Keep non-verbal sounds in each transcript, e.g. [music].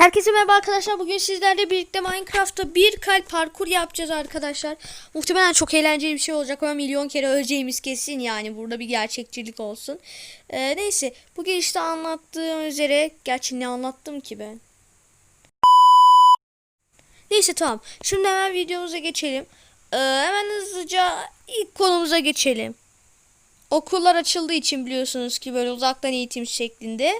Herkese merhaba arkadaşlar. Bugün sizlerle birlikte Minecraft'ta bir kalp parkur yapacağız arkadaşlar. Muhtemelen çok eğlenceli bir şey olacak ama milyon kere öleceğimiz kesin yani. Burada bir gerçekçilik olsun. Ee, neyse. Bugün işte anlattığım üzere. Gerçi ne anlattım ki ben? Neyse tamam. Şimdi hemen videomuza geçelim. Ee, hemen hızlıca ilk konumuza geçelim. Okullar açıldığı için biliyorsunuz ki böyle uzaktan eğitim şeklinde.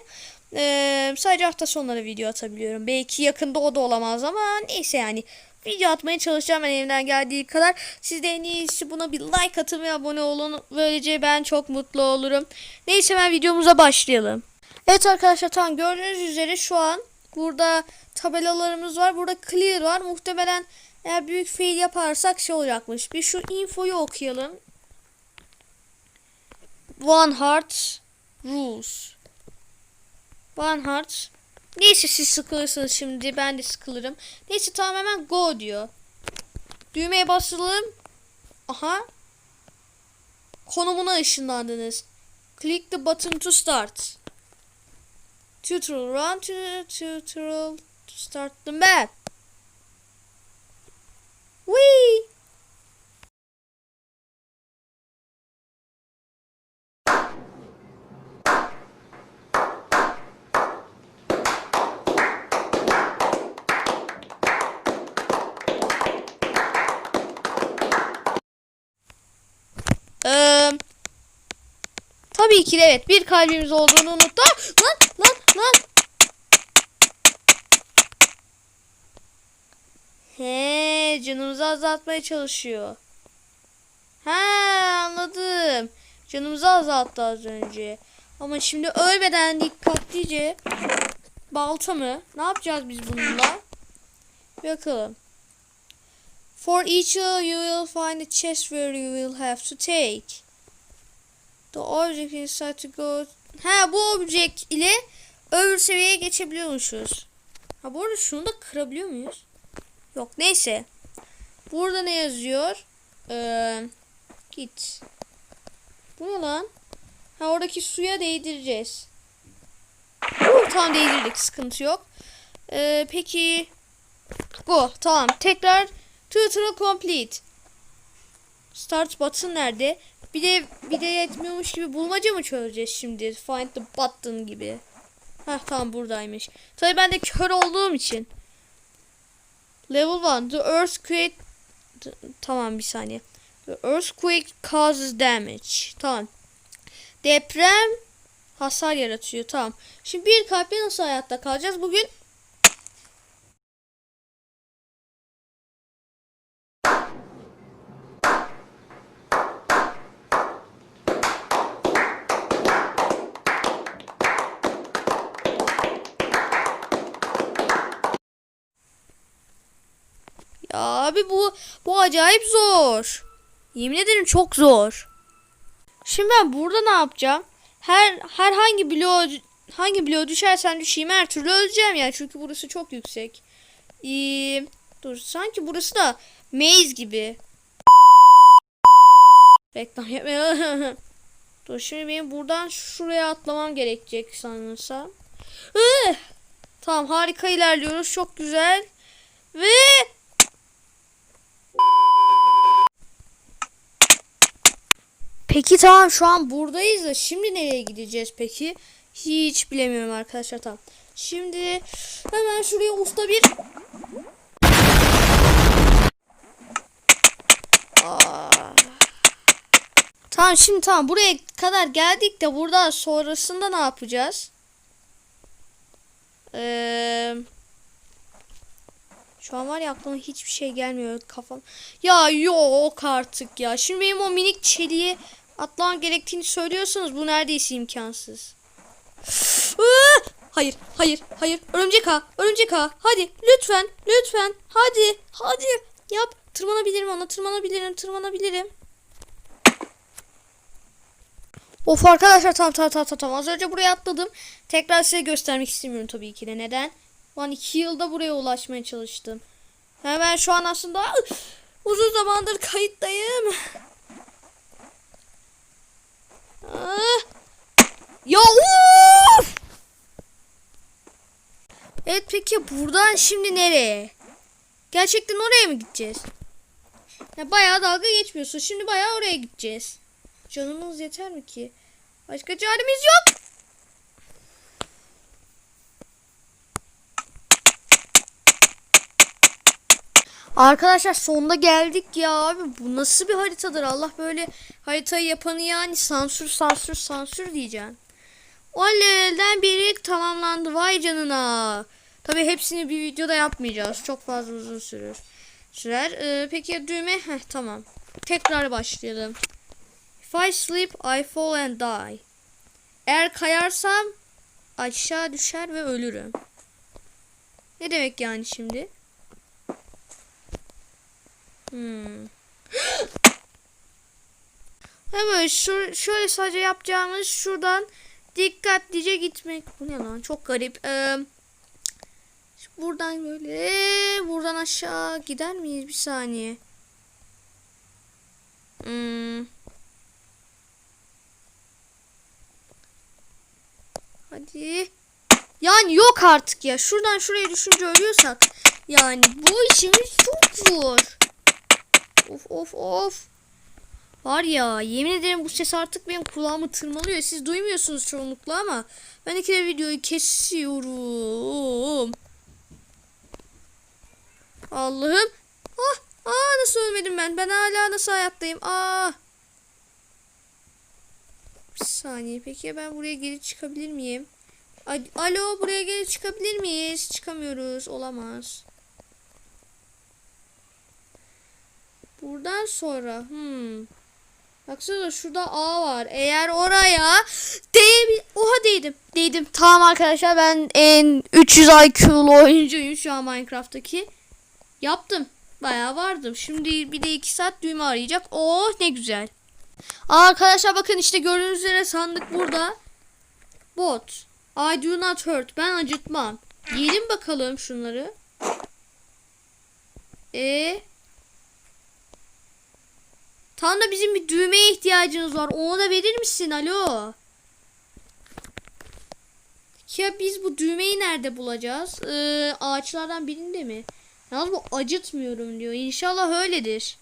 Ee, sadece hafta sonları video atabiliyorum. Belki yakında o da olamaz ama neyse yani. Video atmaya çalışacağım ben elimden geldiği kadar. Siz de en iyisi buna bir like atın ve abone olun. Böylece ben çok mutlu olurum. Neyse hemen videomuza başlayalım. Evet arkadaşlar tamam gördüğünüz üzere şu an burada tabelalarımız var. Burada clear var. Muhtemelen eğer büyük fail yaparsak şey olacakmış. Bir şu infoyu okuyalım. One Heart Rules. One Heart. Neyse siz sıkılırsınız şimdi. Ben de sıkılırım. Neyse tamam hemen go diyor. Düğmeye basalım. Aha. Konumuna ışınlandınız. Click the button to start. Tutorial run to tutorial to start the map. Whee! Ee, tabii ki de evet bir kalbimiz olduğunu unuttu. Lan lan lan. He canımızı azaltmaya çalışıyor. Ha anladım. Canımızı azalttı az önce. Ama şimdi ölmeden dikkatlice balta mı? Ne yapacağız biz bununla? Bakalım. For each you will find a chest where you will have to take. The object inside to go... Ha bu object ile öbür seviyeye geçebiliyormuşuz. Ha bu arada şunu da kırabiliyor muyuz? Yok neyse. Burada ne yazıyor? Ee, git. Bu ne lan? Ha oradaki suya değdireceğiz. Uh, tamam değdirdik sıkıntı yok. Ee, peki Go tamam tekrar Tutorial complete. Start button nerede? Bir de bir de yetmiyormuş gibi bulmaca mı çözeceğiz şimdi? Find the button gibi. Heh tamam buradaymış. Tabii ben de kör olduğum için. Level 1. The earthquake Tamam bir saniye. The earthquake causes damage. Tamam. Deprem hasar yaratıyor. Tamam. Şimdi bir kalple nasıl hayatta kalacağız? Bugün Ya abi bu bu acayip zor. Yemin ederim çok zor. Şimdi ben burada ne yapacağım? Her herhangi bloğa hangi bloğa düşersen düşeyim her türlü öleceğim yani çünkü burası çok yüksek. Ee, dur sanki burası da maze gibi. Reklam yapmayalım. [laughs] dur şimdi benim buradan şuraya atlamam gerekecek sanırsam. Ih! Tamam harika ilerliyoruz çok güzel. Ve Peki tamam şu an buradayız da şimdi nereye gideceğiz peki? Hiç bilemiyorum arkadaşlar tamam. Şimdi hemen şuraya usta bir Aa. Tamam şimdi tamam buraya kadar geldik de burada sonrasında ne yapacağız? Eee şu an var ya aklıma hiçbir şey gelmiyor kafam. Ya yok artık ya. Şimdi benim o minik çeliğe atlamam gerektiğini söylüyorsanız bu neredeyse imkansız. Hayır, hayır, hayır. Örümcek ağa, örümcek ağa. Hadi lütfen, lütfen. Hadi, hadi. Yap. Tırmanabilirim ona, tırmanabilirim, tırmanabilirim. Of arkadaşlar tamam tamam tamam tamam. Az önce buraya atladım. Tekrar size göstermek istemiyorum tabii ki de. Neden? Lan iki yılda buraya ulaşmaya çalıştım. Hemen şu an aslında uzun zamandır kayıttayım. Ya uf! Evet peki buradan şimdi nereye? Gerçekten oraya mı gideceğiz? Ya bayağı dalga geçmiyorsun. Şimdi bayağı oraya gideceğiz. Canımız yeter mi ki? Başka çaremiz yok. Arkadaşlar sonunda geldik ya abi. Bu nasıl bir haritadır? Allah böyle haritayı yapanı yani sansür sansür sansür diyeceğim. Oley'den biri tamamlandı. Vay canına. Tabii hepsini bir videoda yapmayacağız. Çok fazla uzun sürür. Sürer. Ee, peki ya düğme? Heh tamam. Tekrar başlayalım. If I slip, I fall and die. Eğer kayarsam aşağı düşer ve ölürüm. Ne demek yani şimdi? Hmm. Evet şu, şöyle sadece yapacağımız şuradan dikkatlice gitmek. Bu ne lan çok garip. Ee, buradan böyle buradan aşağı gider miyiz bir saniye. Hmm. Hadi. Yani yok artık ya. Şuradan şuraya düşünce ölüyorsak. Yani bu işimiz çok zor. Of of of. Var ya yemin ederim bu ses artık benim kulağımı tırmalıyor. Siz duymuyorsunuz çoğunlukla ama ben ikide videoyu kesiyorum. Allah'ım. Ah, ah nasıl ölmedim ben? Ben hala nasıl hayattayım? Ah. Bir saniye peki ya ben buraya geri çıkabilir miyim? Alo buraya geri çıkabilir miyiz? Çıkamıyoruz. Olamaz. Buradan sonra hmm. Baksana şurada A var. Eğer oraya değ Oha değdim. Değdim. Tamam arkadaşlar ben en 300 IQ'lu oyuncuyum şu an Minecraft'taki. Yaptım. Bayağı vardım. Şimdi bir de 2 saat düğme arayacak. Oh ne güzel. Arkadaşlar bakın işte gördüğünüz üzere sandık burada. Bot. I do not hurt. Ben acıtmam. Yiyelim bakalım şunları. E Tam da bizim bir düğmeye ihtiyacımız var. Onu da verir misin? Alo. Ya biz bu düğmeyi nerede bulacağız? Ee, ağaçlardan birinde mi? Yalnız bu acıtmıyorum diyor. İnşallah öyledir.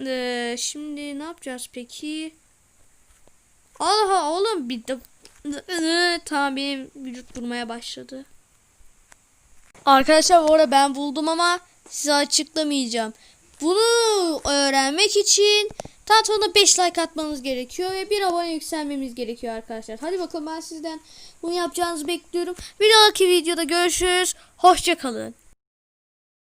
Ee, şimdi ne yapacağız peki? Allah oğlum bir de tamam benim vücut durmaya başladı. Arkadaşlar bu arada ben buldum ama size açıklamayacağım. Bunu öğrenmek için Taton'a 5 like atmanız gerekiyor ve bir abone yükselmemiz gerekiyor arkadaşlar. Hadi bakalım ben sizden bunu yapacağınızı bekliyorum. Bir dahaki videoda görüşürüz. Hoşçakalın.